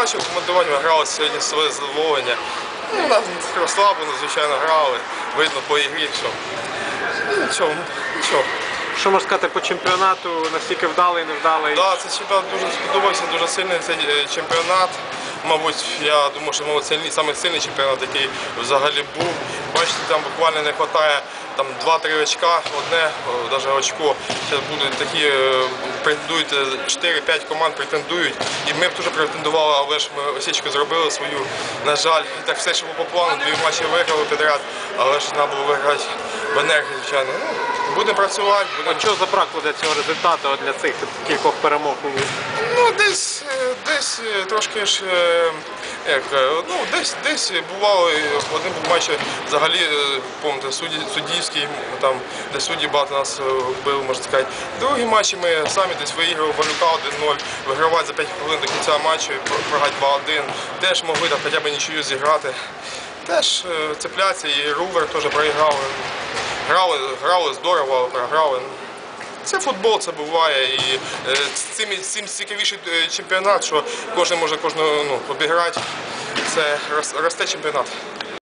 матчів командування, ми грали сьогодні своє задоволення. Ну, нас розслаблено, звичайно, грали. Видно по ігрі, що ну, нічого, нічого. Що можна сказати по чемпіонату, наскільки вдалий, невдалий? Да, цей чемпіонат дуже сподобався, дуже сильний цей е, чемпіонат. Мабуть, я думаю, що мабуть, сильний, самий сильний чемпіонат, який взагалі був. Бачите, там буквально не вистачає там 2-3 очка, одне, навіть очко. Зараз будуть такі, е, претендують, е, 4-5 команд претендують. І ми б теж претендували, але ж ми осічку зробили свою. На жаль, і так все, що було по плану, дві матчі виграли підряд, але ж треба було виграти в енергії, звичайно. Ну, будемо працювати, будемо От чого забракло для цього результату, от для цих кількох перемог? у? Ну, десь, е, десь е, трошки ж, е, як, е, ну, десь, десь бувало, е, один був матч взагалі, е, пам'ятаєте, судді, суддівський, там, де судді багато нас е, били, можна сказати. Другі матчі ми самі десь виіграли Валюка 1-0, вигравати за 5 хвилин до кінця матчу, і програти 2-1. Теж могли там хоча б нічию зіграти. Теж цепляться і Рувер теж проіграли. Грали, грали здорово, програли. Це футбол, це буває. І е, цим, цим цікавіший е, чемпіонат, що кожен може кожного ну, обіграти. Це росте чемпіонат.